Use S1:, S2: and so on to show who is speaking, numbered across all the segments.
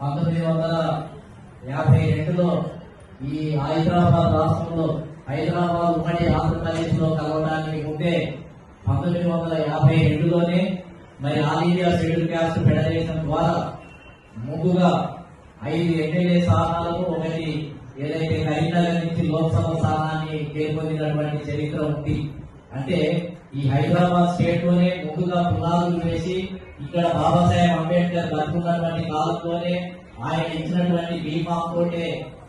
S1: పంతొమ్మిది వందల యాభై రెండులో ఈ హైదరాబాద్ రాష్ట్రంలో హైదరాబాద్ ఉమ్మడి ఆంధ్రప్రదేశ్లో కలవడానికి ముందే పంతొమ్మిది వందల యాభై రెండులోనే మరి all India schedule caste federation ద్వారా ముందుగా ఐదు ఎమ్మెల్యే స్థానాలకు ఒకటి ఏదైతే కరీంనగర్ నుంచి లోక్సభ స్థానాన్ని పేర్కొందినటువంటి చరిత్ర ఉంది. అంటే ఈ హైదరాబాద్ స్టేట్లోనే ముందుగా పునాదులు వేసి ఇక్కడ బాబాసాహెబ్ అంబేద్కర్ బతుకున్నటువంటి కాలంలోనే ఆయన ఇచ్చినటువంటి బీమా తోటే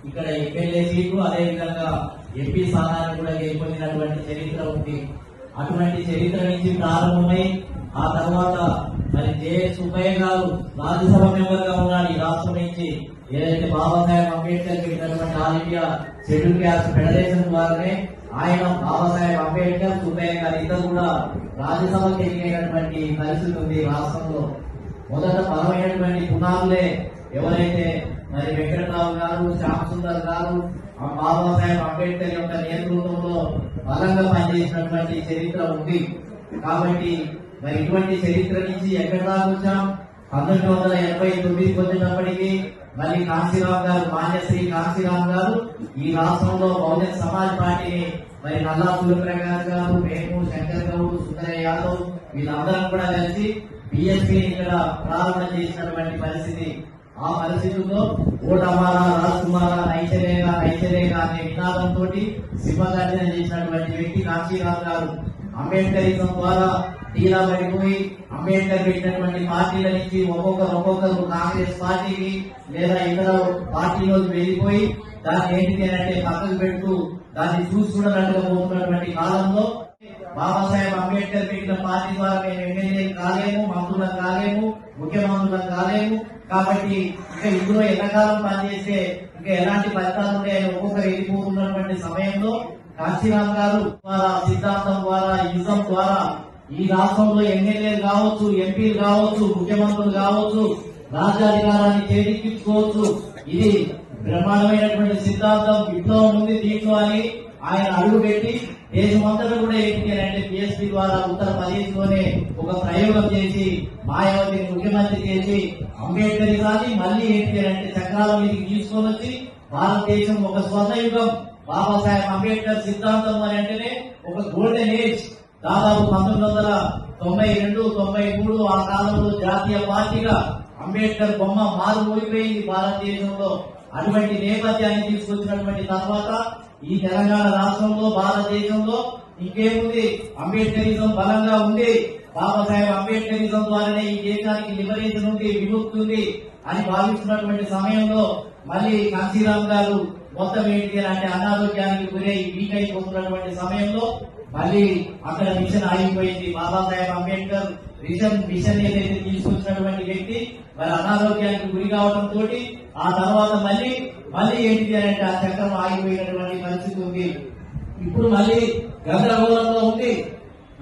S1: ఇక్కడ ఎమ్మెల్యే సీటు అదేవిధంగా ఎంపీ స్థానాన్ని కూడా గెలుపొందినటువంటి చరిత్ర ఉంది. అటువంటి చరిత్ర నుంచి ప్రారంభమై ఆ తర్వాత మరి జే సుబ్బయ్య గారు రాజ్యసభ మెంబర్గా ఉన్నారు ఈ రాష్ట్రం నుంచి. ఏదైతే బాబాసాహెబ్ అంబేద్కర్ పెట్టినటువంటి all India schedule caste federation ద్వారానే ఆయన బాబాసాహెబ్ అంబేద్కర్ సుబ్బయ్య గారు ఇద్దరు కూడా రాజ్యసభకి ఎన్నికైనటువంటి పరిస్థితి ఉంది రాష్ట్రంలో. మొదట బలమైనటువంటి పునాదులే ఎవరైతే మరి వెంకటరావు గారు శ్యామ్ సుందర్ గారు ఆ బాబాసాహెబ్ అంబేద్కర్ యొక్క నేతృత్వంలో బలంగా పనిచేసినటువంటి చరిత్ర ఉంది. కాబట్టి మరి ఇటువంటి చరిత్ర నుంచి ఎక్కడ దాకా వచ్చాం? పంతొమ్మిది వందల ఎనభై తొమ్మిదికి పొందినప్పటికీ మళ్ళీ కాశీరామ్ గారు మాన్యశ్రీ కాశీరామ్ గారు ఈ రాష్ట్రంలో బహుజన సమాజ్ పార్టీని మరి నల్లా సూర్యప్రకాష్ గారు మేము శంకర్ గౌడ్ సుందరయ్య యాదవ్ వీళ్ళందరం కూడా కలిసి బిఎస్పీ ఇక్కడ ప్రారంభం చేసినటువంటి పరిస్థితి. ఆ పరిస్థితుల్లో ఓటమారా రాజ్ కుమారా నైచరేగా నైచరేగా అనే నినాదంతో సింహగర్జన చేసినటువంటి వ్యక్తి కాశీరామ్ గారు. అంబేద్కరిజం ద్వారా తీరా పడిపోయి అంబేద్కర్ పెట్టినటువంటి పార్టీల నుంచి ఒక్కొక్కరు ఒక్కొక్కరు కాంగ్రెస్ పార్టీకి లేదా ఇతర పార్టీలోకి వెళ్ళిపోయి దాన్ని ఏంటి అంటే పక్కకు పెడుతూ దాన్ని చూసి పోతున్నటువంటి కాలంలో బాబాసాహెబ్ అంబేద్కర్ పెట్టిన పార్టీ ద్వారా మేము ఎమ్మెల్యే కాలేము మంత్రులం కాలేము ముఖ్యమంత్రులం కాలేము. కాబట్టి ఇంకా ఇందులో ఎంతకాలం పనిచేస్తే ఇంకా ఎలాంటి ఫలితాలు ఉంటాయని ఒక్కొక్కరు వెళ్ళిపోతున్నటువంటి సమయంలో కాశీరామ్ గారు ద్వారా సిద్ధాంతం ద్వారా యుద్ధం ద్వారా ఈ రాష్ట్రంలో ఎమ్మెల్యేలు కావచ్చు ఎంపీలు కావచ్చు ముఖ్యమంత్రులు కావచ్చు రాజ్యాధికారాన్ని చేజిక్కించుకోవచ్చు ఇది బ్రహ్మాండమైనటువంటి సిద్ధాంతం. విప్లవం ఉంది దీంట్లో అని ఆయన అడుగుపెట్టి దేశమంతటా కూడా ఏంటి అని పిఎస్పీ ద్వారా ఉత్తరప్రదేశ్లోనే ఒక ప్రయోగం చేసి మాయావతిని ముఖ్యమంత్రి చేసి అంబేద్కర్ కానీ మళ్ళీ ఏంటి చక్రాల మీదకి తీసుకొని వచ్చి భారతదేశం ఒక స్వర్ణయుగం బాబాసాహెబ్ అంబేద్కర్ సిద్ధాంతం అని అంటేనే ఒక గోల్డెన్ ఏజ్ దాదాపు పంతొమ్మిది వందల తొంభై రెండు తొంభై మూడు ఆ కాలంలో జాతీయ పార్టీగా అంబేద్కర్ బొమ్మ మారుమోగిపోయింది భారతదేశంలో. అటువంటి నేపథ్యాన్ని తీసుకొచ్చినటువంటి తర్వాత ఈ తెలంగాణ రాష్ట్రంలో భారతదేశంలో ఇంకేముంది? అంబేద్కరిజం బలంగా ఉంది. బాబాసాహెబ్ అంబేద్కరిజం ద్వారానే ఈ దేశానికి లిబరేషన్ ఉంది విముక్తి ఉంది అని భావిస్తున్నటువంటి సమయంలో మళ్ళీ కాంశీరామ్ గారు మొత్తం ఏంటి అంటే అనారోగ్యానికి గురై వీక్ అయిపోతున్నటువంటి సమయంలో మళ్ళీ అక్కడ మిషన్ ఆగిపోయింది. బాబాసాహెబ్ అంబేద్కర్ మిషన్ మిషన్ ఏదైతే తీసుకొచ్చినటువంటి వ్యక్తి మరి అనారోగ్యానికి గురి కావడం తోటి ఆ తర్వాత మళ్ళీ మళ్ళీ ఏంటి అంటే ఆ చక్రం ఆగిపోయినటువంటి పరిస్థితి ఉంది. ఇప్పుడు మళ్ళీ గందరగోళంలో ఉంది.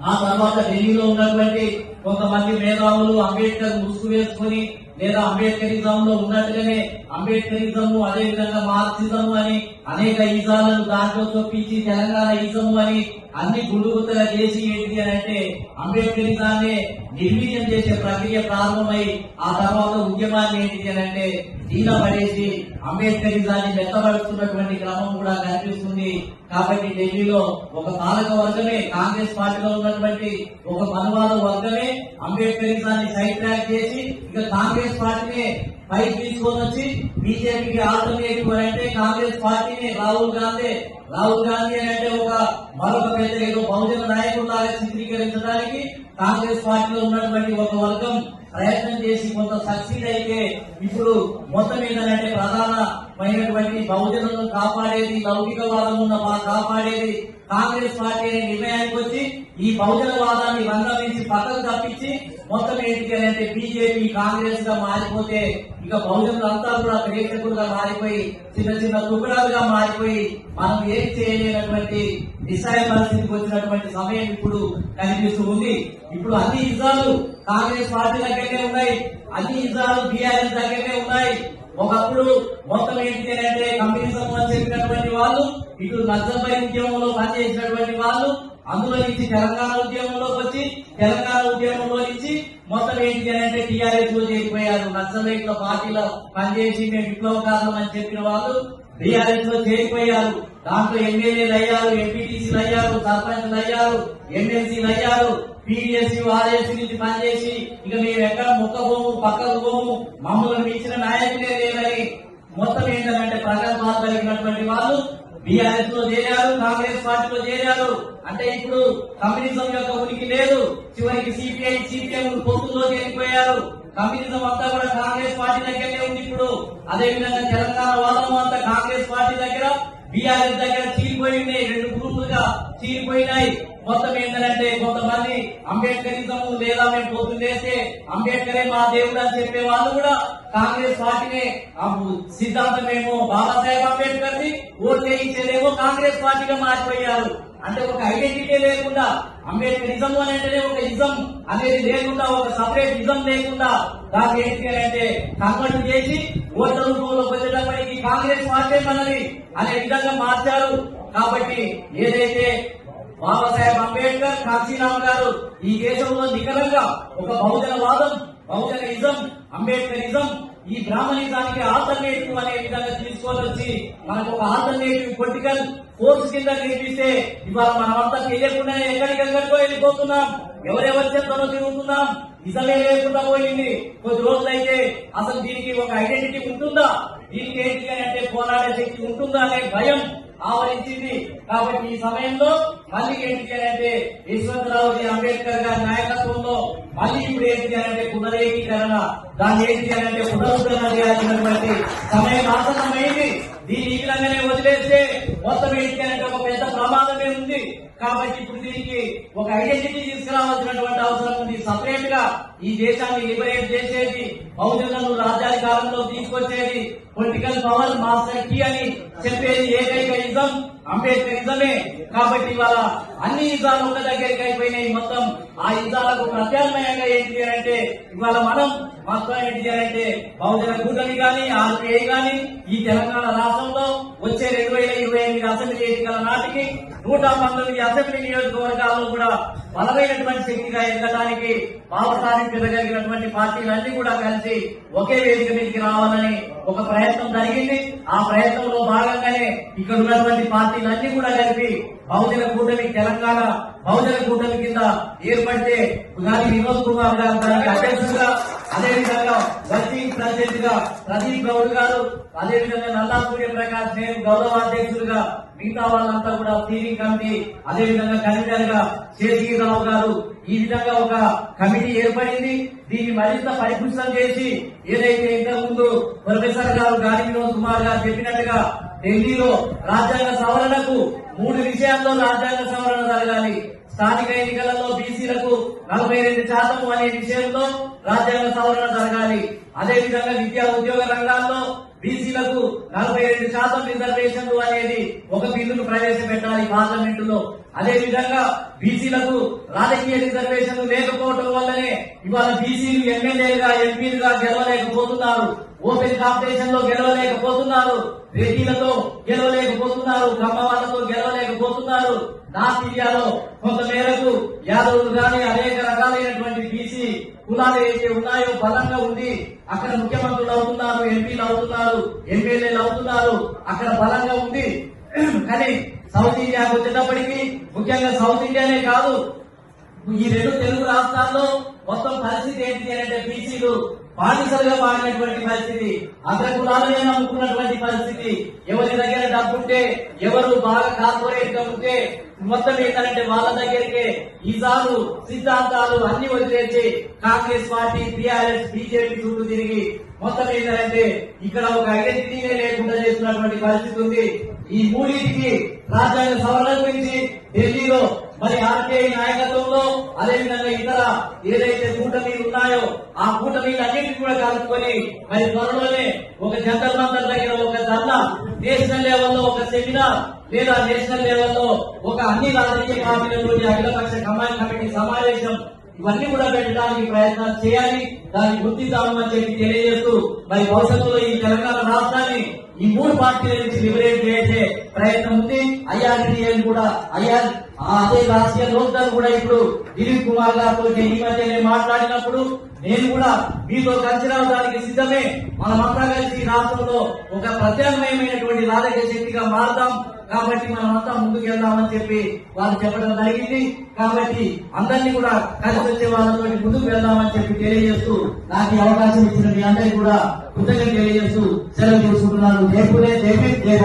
S1: ఆ తర్వాత ఢిల్లీలో ఉన్నటువంటి కొంతమంది మేధావులు అంబేద్కర్ ముసుగు వేసుకుని లేదా అంబేద్కరిజం లో ఉన్నట్టుగానే అంబేద్కరిజం అదే విధంగా మార్క్సిజం అని అనేక ఈజాలను దాంట్లో చొప్పించి తెలంగాణ ఈజం అని అన్ని గుడుగుతగా చేసి ఏంటి అని అంటే అంబేద్కరిజాన్ని నిర్వీర్యం చేసే ప్రక్రియ ప్రారంభమై ఆ తర్వాత ఉద్యమాన్ని ఏంటి అని అంటే దీన పడేసి అంబేద్కరిజాన్ని మెత్తబడుతున్నటువంటి క్రమం కూడా కనిపిస్తుంది. కాబట్టి ఢిల్లీలో ఒక పాలక వర్గమే కాంగ్రెస్ పార్టీలో ఉన్నటువంటి ఒక మనువాద వర్గమే అంబేద్కరిజాన్ని సైడ్ ట్రాక్ చేసి ఇక కాంగ్రెస్ పార్టీని పైకి తీసుకొని వచ్చి బీజేపీకి ఆల్టర్నేటివ్ అంటే కాంగ్రెస్ పార్టీని రాహుల్ గాంధీ. రాహుల్ గాంధీ అని అంటే ఒక మరొక పెద్ద ఏదో బహుజన నాయకులాగా చిత్రీకరించడానికి కాంగ్రెస్ పార్టీలో ఉన్నటువంటి ఒక వర్గం ప్రయత్నం చేసి కొంత సక్సీడ్ అయితే ఇప్పుడు మొత్తం ఏంటంటే ప్రధానమైనటువంటి బహుజనులను కాపాడేది లౌకికవాదం ఉన్న కాపాడేది కాంగ్రెస్ పార్టీ అనే నిర్ణయానికి వచ్చి ఈ బహుజనవాదాన్ని రంగం నుంచి పక్కకు తప్పించి మొత్తం ఏంటి అయితే బీజేపీ కాంగ్రెస్గా మారిపోతే ఇక బహుజనులంతా కూడా ప్రేక్షకులుగా మారిపోయి చిన్న చిన్న తుకడాలుగా మారిపోయి మనం ఏం చేయలేనటువంటి నిస్సాయ పరిస్థితికి వచ్చినటువంటి సమయం ఇప్పుడు కనిపిస్తూ ఉంది. ఇప్పుడు అన్ని ఇజాలు కాంగ్రెస్ పార్టీ దగ్గరనే ఉన్నాయి అన్ని ఇజాలు బీఆర్ఎస్ దగ్గరనే ఉన్నాయి. ఒకప్పుడు మొత్తం ఏంటి అంటే కమ్యూనిజం అని చెప్పినటువంటి వాళ్ళు ఇటు నక్సల్పై ఉద్యమంలో పనిచేసినటువంటి వాళ్ళు అందులో నుంచి తెలంగాణ ఉద్యమంలోకి వచ్చి తెలంగాణ ఉద్యమంలో నుంచి మొత్తం ఏంటి అని అంటే టీఆర్ఎస్లో చేరిపోయారు నక్సలైట్ల పార్టీలో పనిచేసి మేము విప్లవకారులం అని చెప్పిన వాళ్ళు టీఆర్ఎస్లో చేరిపోయారు. దాంట్లో ఎమ్మెల్యేలు అయ్యారు ఎంపీటీసీలు అయ్యారు సర్పంచ్లు అయ్యారు ఎమ్మెల్సీలు అయ్యారు పీడిఎస్సీ ఆర్ఎస్సీ నుంచి పనిచేసి ఇక మేము ఎక్కడ మొక్కబోము పక్కకు పోము మమ్మల్ని మించిన నాయకులే లేదని మొత్తం ఏంటంటే ప్రగల్భాలు కలిగినటువంటి వాళ్ళు. బీఆర్ఎస్లో చేరారు కాంగ్రెస్ పార్టీలో చేరారు. అంటే ఇప్పుడు కమ్యూనిజం యొక్క ఉనికి లేదు. చివరికి సిపిఐ సిపిఎం పొత్తుల్లో చేరిపోయారు. కమ్యూనిజం అంతా కూడా కాంగ్రెస్ పార్టీ దగ్గరనే ఉంది ఇప్పుడు. అదే విధంగా తెలంగాణ వాదం అంతా కాంగ్రెస్ పార్టీ దగ్గర బీఆర్ఎస్ దగ్గర చీలిపోయింది. రెండు గ్రూపులుగా చీలిపోయినాయి. మొత్తం ఏంటంటే కొంతమంది అంబేద్కరిజం లేదా మేము పొద్దున్నేస్తే అంబేద్కరే మా దేవుడు అని చెప్పే వాళ్ళు కూడా కాంగ్రెస్ పార్టీనే. సిద్ధాంతం మేము బాబాసాహెబ్ ఓట్లు ని వేయించేదేమో కాంగ్రెస్ పార్టీగా మారిపోయారు. అంటే ఒక ఐడెంటిటీ లేకుండా అంబేద్కరిజం అని అంటేనే ఒక ఇజం అనేది లేకుండా ఒక సపరేట్ ఇజం లేకుండా దాన్ని ఏంటి అని అంటే కన్వర్ట్ చేసి ఓట్ల రూపంలో పొందడానికి కాంగ్రెస్ పార్టీ మనది అనే విధంగా మార్చారు. కాబట్టి ఏదైతే బాబాసాహెబ్ అంబేద్కర్ కాశీరామ్ గారు ఈ దేశంలో నికరంగా ఒక బహుజన వాదం బహుజన ఇజం అంబేద్కరిజం ఈ బ్రాహ్మణిజానికి ఆల్టర్నేటివ్ అనే విధంగా తీసుకొని మనకు ఒక ఆల్టర్నేటివ్ పొలిటికల్ ఫోర్స్ కింద నిర్మిస్తే ఇవాళ మనమంతా తెలియకుండానే ఎక్కడికి ఎక్కడికో వెళ్ళిపోతున్నాం. ఎవరెవరి చేతనో తిరుగుతున్నాం. ఇసలే లేకుండా పోయింది. కొద్ది రోజులైతే అసలు దీనికి ఒక ఐడెంటిటీ ఉంటుందా? దీనికి ఏంటి అని అంటే పోరాడే శక్తి ఉంటుందా అనే భయం ఆవరించింది. కాబట్టి ఈ సమయంలో మళ్ళీ ఏంటి అని అంటే యశ్వంతరావు అంబేద్కర్ గారి నాయకత్వంలో మళ్ళీ ఇప్పుడు ఏంటి అని అంటే పునరేకీకరణ దాన్ని ఏంటి అని అంటే పునరుద్ధరణ చేయాల్సినటువంటి సమయం ఆసన్నమైంది. దీని ఈ విధంగానే వదిలేస్తే మొత్తం ఏంటి ఒక పెద్ద ప్రమాదమే ఉంది. కాబట్టి ఇప్పుడు దీనికి ఒక ఐడెంటిటీ తీసుకురావాల్సినటువంటి అవసరం ఉంది. సపరేట్గా ఈ దేశాన్ని లిబరేట్ చేసేది బహుజనులను రాజ్యాధికారంలో తీసుకొచ్చేది పొలిటికల్ పవర్ మాస్టర్ కీ అని చెప్పేది ఏకైక ఇజం అంబేద్కరిజమే కాబట్టి ఇవాళ అన్ని ఇజాలు ఒక దగ్గరికి అయిపోయినాయి. మొత్తం ఆ ఇజాలకు ప్రత్యామ్నాయంగా ఏంటి అంటే ఇవాళ మనం మొత్తం ఏంటి అంటే బహుజన కూటమి కానీ ఆర్పిఐ కానీ ఈ తెలంగాణ రాష్ట్రంలో వచ్చే రెండు వేల ఇరవై ఎనిమిది అసెంబ్లీ ఎన్నికల నాటికి నూట పంతొమ్మిది అసెంబ్లీ నియోజకవర్గాల్లో కూడా బలమైనటువంటి శక్తిగా ఎదగడానికి భావసాన్ని పార్టీలన్నీ కూడా కలిసి ఒకే వేదిక మీదకి రావాలని ఒక ప్రయత్నం జరిగింది. ఆ ప్రయత్నంలో భాగంగానే ఇక్కడ ఉన్నటువంటి పార్టీలన్నీ కూడా కలిపి బహుజన కూటమి తెలంగాణ బహుజన కూటమి కింద ఏర్పడితే గాలి వినోద్ కుమార్ గారు దానికి అధ్యక్షుడుగా అదేవిధంగా వర్కింగ్ ప్రెసిడెంట్గా ప్రదీప్ గౌడ్ గారు అదేవిధంగా నల్లా సూర్య ప్రకాష్ నేను గౌరవ అధ్యక్షులుగా మిగతా వాళ్ళంతా కూడా స్టీరింగ్ కమిటీ అదేవిధంగా కన్వీనర్గా శేషగిరిరావు గారు. ఈ విధంగా ఒక కమిటీ ఏర్పడింది. దీన్ని మరింత పరిపుష్టం చేసి ఏదైతే ఇంతకు ముందు ప్రొఫెసర్ గారు గాలి వినోద్ కుమార్ గారు చెప్పినట్టుగా ఢిల్లీలో రాజ్యాంగ సవరణకు మూడు విషయాల్లో రాజ్యాంగ సవరణ జరగాలి. స్థానిక ఎన్నికలలో నలభై రెండు శాతం అనే విషయంలో రాజ్యాంగ సవరణ జరగాలి. అదే విధంగా విద్యా ఉద్యోగ రంగాల్లో బీసీలకు నలభై రెండు శాతం రిజర్వేషన్లు అనేది ఒక బిల్లును ప్రవేశపెట్టాలి పార్లమెంటులో. అదే విధంగా బీసీలకు రాజకీయ రిజర్వేషన్లు లేకపోవడం వల్లనే ఇవాళ బీసీలు ఎమ్మెల్యేలుగా ఎంపీలుగా గెలవలేకపోతున్నారు. ఓపెన్ కాంపిటీషన్లో గెలవలేకపోతున్నారు. రెడ్డిలతో గెలవలేకపోతున్నారు. కమ్మ గెలవలేకపోతున్నారు. నార్త్ ఇండియాలో కొంత మేరకు యాదవులు గాని అనేక రకాలైనటువంటి బీసీ కులాలు ఏవైతే ఉన్నాయో బలంగా ఉంది అక్కడ ముఖ్యమంత్రులు అవుతున్నారు ఎంపీలు అవుతున్నారు ఎమ్మెల్యేలు అవుతున్నారు. అక్కడ బలంగా ఉంది కానీ సౌత్ ఇండియాకు వచ్చేటప్పటికి ముఖ్యంగా సౌత్ ఇండియానే కాదు ఈ రెండు తెలుగు రాష్ట్రాల్లో మొత్తం పరిస్థితి ఏంటి అంటే బీసీలు బానిసలుగా మారినటువంటి పరిస్థితి అగ్రకులాలనే నమ్ముకున్నటువంటి పరిస్థితి ఎవరి దగ్గర డబ్బుంటే ఎవరు బాగా కార్పొరేట్గా ఉంటే మొత్తం ఏంటంటే వాళ్ళ దగ్గరికే ఈసారు సిద్ధాంతాలు అన్ని వదిలేసి కాంగ్రెస్ పార్టీ టీఆర్ఎస్ బీజేపీ చుట్టూ తిరిగి మొత్తం ఏంటంటే ఇక్కడ ఒక ఐడెంటిటీనే లేకుండా చేస్తున్నటువంటి పరిస్థితి ఉంది. ఈ మూడింటికి రాజ్యాంగ సవరణ గురించి ఢిల్లీలో మరి ఆర్టీఐ నాయకత్వంలో అదేవిధంగా ఇతర ఏదైతే కూటమి ఉన్నాయో ఆ కూటమీలు అన్నింటినీ కూడా కలుపుకొని మరి త్వరలోనే ఒక జంతర్ మంతర్ దగ్గర ఒక ధర్నా నేషనల్ లెవెల్లో ఒక సెమినార్ లేదా నేషనల్ లెవెల్లో ఒక అన్ని రాజకీయ పార్టీలలోని అఖిలపక్ష కమాండ్ కమిటీ సమావేశం ఇవన్నీ కూడా పెట్టడానికి ప్రయత్నాలు చేయాలి. దాన్ని గుర్తిద్దామని చెప్పి తెలియజేస్తూ మరి భవిష్యత్తులో ఈ తెలంగాణ రాష్ట్రాన్ని ఈ మూడు పార్టీల నుంచి లిబరేట్ ప్రయత్నం ఉంది ఐఆర్డిఏలు కూడా ఐఆర్ అదే రాజకీయ లోక్దల్ కూడా ఇప్పుడు దిలీప్ కుమార్ గారితో ఈ మధ్యనే మాట్లాడినప్పుడు నేను కూడా మీతో కలిసి రావడానికి సిద్ధమే. మనమంతా కలిసి రాష్ట్రంలో ఒక ప్రత్యామ్నాయమైనటువంటి రాజకీయ శక్తిగా మారుతాం. కాబట్టి మనమంతా ముందుకు వెళ్దామని చెప్పి వాళ్ళు చెప్పడం జరిగింది. కాబట్టి అందరినీ కూడా కలిసి వచ్చే వాళ్ళతో ముందుకు వెళ్దామని చెప్పి తెలియజేస్తూ నాకు ఈ అవకాశం ఇచ్చిన మీ అందరికీ కూడా కృతజ్ఞత తెలియజేస్తూ సెలవు తీసుకుంటున్నాను. జై పునే జై